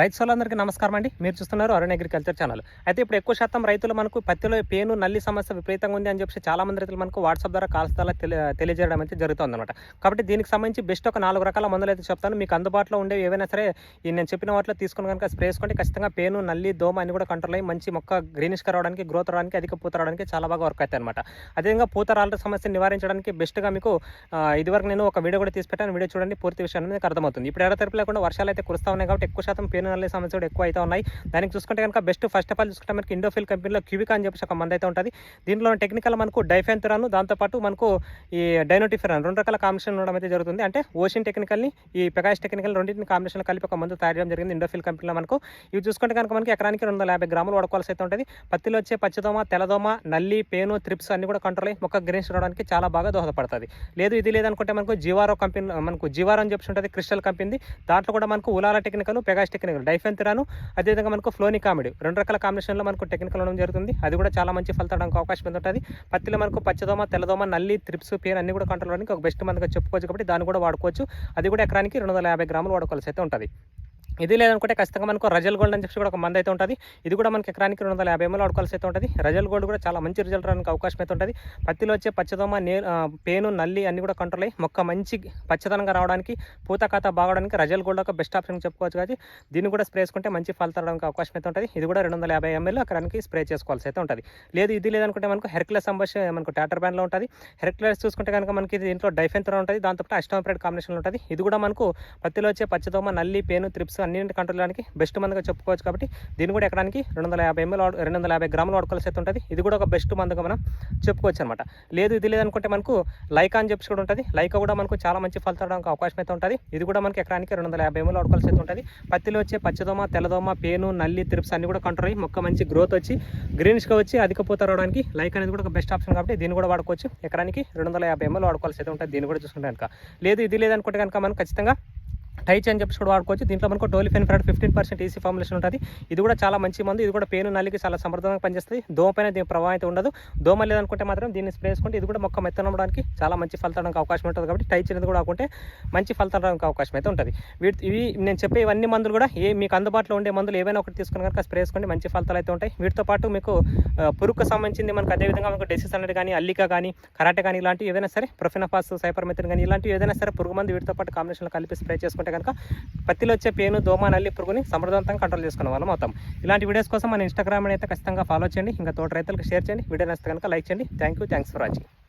రైతు సోలందరికీ నమస్కారం అండి. మీరు చూస్తున్నారు అరుణ్ అగ్రికల్చర్ ఛానల్. అయితే ఇప్పుడు ఎక్కువ శాతం రైతులు మనకు పత్తిలో పేను నల్లి సమస్య విపరీతంగా ఉంది అని చెప్పి చాలా మంది రైతులు మనకు వాట్సాప్ ద్వారా కాల్స్ ద్వారా తెలియజేయడం అయితే జరుగుతుంది అనమాట కాబట్టి దీనికి సంబంధించి బెస్ట్ ఒక నాలుగు రకాల మందులు అయితే చెప్తాను. మీకు అందుబాటులో ఉండే ఏవైనా సరే ఈ నేను చెప్పిన వాటిలో తీసుకుని కనుక స్ప్రే చేసుకుంటే ఖచ్చితంగా పేను నల్లి దోమ అని కూడా కంట్రోల్ అయ్యి మంచి మొక్క గ్రీనిష్ రావడానికి గ్రోత్ రావడానికి అధిక పూత రావడానికి చాలా బాగా వర్క్ అవుతాయి అనమాట అదేవిధంగా పూత రాళ్ళ సమస్యను నివారించడానికి బెస్ట్గా మీకు ఇదివరకు నేను ఒక వీడియో కూడా తీసి పెట్టాను. వీడియో చూడండి పూర్తి విషయాన్ని మీకు అర్థమవుతుంది. ఇప్పుడు ఎడతెరపు లేకుండా వర్షాలు అయితే కురుస్తా ఉన్నాయి కాబట్టి ఎక్కువ శాతం పేను నల్లి సమస్య కూడా ఎక్కువ అయితే ఉన్నాయి. దానికి చూసుకుంటే కనుక బెస్ట్ ఫస్ట్ ఆఫ్ ఆల్ చూసుకుంటే మనకి ఇండోఫిల్ కంపెనీలో క్యూబికా అని చెప్పేసి ఒక మంది అయితే ఉంటుంది. దీంట్లో టెక్నికల్ మనకు డైఫెన్తురాను దాంతోపాటు మనకు ఈ డైనోటిఫెరాన్ రెండు రకాల కాంబినేషన్ ఉండడం అయితే జరుగుతుంది. అంటే ఓషన్ టెక్నికల్ని ఈ పెకాష్ టెక్నికల్ రెండింటిని కాంబినేషన్ కలిపి ఒక మందు తయారు చేయడం జరిగింది ఇండోఫిల్ కంపెనీలో మనకు. ఇవి చూసుకుంటే కనుక మనకి ఎకరానికి రెండు వందల యాభై గ్రాములు వాడుకోవాల్సి అయితే ఉంటుంది. పత్తిలో వచ్చే పచ్చదోమ తెల్లదోమ నల్లి పేను త్రిప్స్ అన్ని కూడా కంట్రోల్ అయ్యి మొక్క గ్రీన్స్ రావడానికి చాలా బాగా దోహదపడుతుంది. లేదు ఇది లేదనుకుంటే మనకు జీవారో కంపెనీ మనకు జీవారో అని చెప్పి ఉంటుంది క్రిస్టల్ కంపెనీ దాంట్లో కూడా మనకు ఉలాల టెక్నికల్ పెగాస్ టెక్నికల్ డైఫెన్తిరాను అదేవిధంగా మనకు ఫ్లోని కామెడీ. రెండు రకాల కాంబినేషన్లో మనకు టెక్నికల్ ఉండడం జరుగుతుంది. అది కూడా చాలా మంచి ఫలితానికి అవకాశం ఉంటుంది? పత్తిలో మనకు పచ్చదోమ తెల్లదోమ నల్లి త్రిప్స్ పేరు అన్ని కూడా కంట్రోల్ అవ్వడానికి ఒక బెస్ట్ మనకు చెప్పుకోవచ్చు కాబట్టి దాన్ని కూడా వాడుకోవచ్చు. అది కూడా ఎకరానికి రెండు వందల యాభై గ్రాములు వాడుకోవాల్సి అయితే ఉంటుంది. ఇది లేదనుకుంటే ఖచ్చితంగా మనకు రజల్ గోల్డ్ అని చెప్పి కూడా ఒక మంది అయితే ఉంటుంది. ఇది కూడా మనకి ఎకరానికి రెండు వందల యాభై ఎంఎల్ వాడుకోవాల్సి అయితే ఉంటుంది. రజల్ గోల్డ్ కూడా చాలా మంచి రిజల్ట్ రావడానికి అవకాశం అయితే ఉంటుంది. పత్తిలో వచ్చే పచ్చదోమ నే పేను నల్లి అన్ని కూడా కంట్రోల్ అయ్యి మొక్క మంచి పచ్చదనంగా రావడానికి పూత ఖాతా బాగడానికి రజల్ గోల్డ్ ఒక బెస్ట్ ఆప్షన్ చెప్పుకోవచ్చు కానీ దీన్ని కూడా స్ప్రే చేసుకుంటే మంచి ఫలితాలు రావడానికి అవకాశం అయితే ఉంటుంది. ఇది కూడా రెండు వందల యాభై ఎంఎల్ ఎకరానికి స్ప్రే చేసుకోవాల్సి అయితే ఉంటుంది. లేదు ఇది లేదనుకుంటే మనకు హెర్క్లెస్ అంబస్ మనకు టాటర్ బ్యాండ్లో ఉంటుంది. హెర్క్లెస్ చూసుకుంటే కనుక మనకి దీంట్లో డైఫెన్తో ఉంటుంది. దాంతో అష్టోపరేట్ కాంబినేషన్లో ఉంటుంది. ఇది కూడా మనకు పత్తిలో వచ్చే పచ్చదోమ నల్లి పేను త్రిప్స్ అన్నింటి కంట్రోల్ చేయడానికి బెస్ట్ మందుగా చెప్పుకోవచ్చు కాబట్టి దీన్ని కూడా ఎక్కడానికి రెండు వందల యాభై ఎంఎల్ రెండు వందల యాభై గ్రాములు వాడుకోవాల్సి అయితే ఉంటుంది. ఇది కూడా ఒక బెస్ట్ మందుగా మనం చెప్పుకోవచ్చు అనమాట లేదు ఇది లేదనుకుంటే మనకు లైకా అని చెప్పి కూడా ఉంటుంది. లైకా కూడా మనకు చాలా మంచి ఫలితానికి అవకాశం అయితే ఉంటుంది. ఇది కూడా మనకి ఎకరానికి రెండు వందల యాభై ఎంఎల్ వాడుకోవాల్సి అయితే ఉంటుంది. పత్తిలో వచ్చే పచ్చదోమ తెల్లదోమ పేను నల్లి త్రిప్స్ అన్ని కూడా కంట్రోల్ అయ్యి మొక్క మంచి గ్రోత్ వచ్చి గ్రీనిష్గా వచ్చి అధిక పూత రావడానికి లైక్ అనేది కూడా ఒక బెస్ట్ ఆప్షన్ కాబట్టి దీన్ని కూడా వాడుకోవచ్చు. ఎకరానికి రెండు వందల యాభై ఎంఎల్ వాడుకోవాల్సి అయితే ఉంటుంది. దీన్ని కూడా చూసుకుంటే కనుక. లేదు ఇది లేదనుకుంటే కనుక మనం ఖచ్చితంగా టైచ్ అని చెప్పి కూడా వాడుకోవచ్చు. దీంట్లో మనకు టోలిఫెన్ ఫ్రాడ్ ఫిఫ్టీన్ పర్సెంట్ ఈసీ ఫార్ములేషన్ ఉంటుంది. ఇది కూడా చాలా మంచి మందు. ఇది కూడా పేను నల్లికి చాలా సమర్థంగా పనిచేస్తుంది. దోమ పైన దీని ప్రభావం అయితే ఉండదు. దోమ లేదనుకుంటే మాత్రం దీన్ని స్ప్రే చేసుకుంటే ఇది కూడా మొక్క మెత్తనడానికి చాలా మంచి ఫలితానికి అవకాశం ఉంటుంది కాబట్టి టైచ్ అనేది కూడా ఆకుంటే మంచి ఫలితానికి అవకాశం అయితే ఉంటుంది. వీటి ఇవి నేను చెప్పే ఇవన్నీ మందులు కూడా ఏ మీకు అందుబాటులో ఉండే మందులు ఏవైనా ఒకటి తీసుకుని కనుక స్ప్రే చేసుకుంటే మంచి ఫలితాలు అయితే ఉంటాయి. వీటితో పాటు మీకు పురుగుకు సంబంధించింది మనకు అదేవిధంగా మనకు డెసిస్ అనేది కానీ అల్లిక కానీ కరాటే కానీ ఇలాంటివి ఏదైనా సరే ప్రొఫెనఫాస్ సైపర్మెథిన్ కానీ ఇలాంటివి ఏదైనా సరే పురుగు మందు వీటితో పాటు కాంబినేషన్లో కలిపి స్ప్రే చేసుకుంటే కనుక పత్తిలో వచ్చే పేను దోమ నల్లి పురుగుని సమర్థవంతంగా కంట్రోల్ చేసుకునే వాళ్ళం అవుతాం. ఇలాంటి వీడియోస్ కోసం మన ఇన్స్టాగ్రామ్ అయితే ఖచ్చితంగా ఫాలో చేయండి. ఇంకా తోట రైతులకు షేర్ చేయండి. వీడియో నచ్చితే కనుక లైక్ చేయండి. Thank you thanks for watching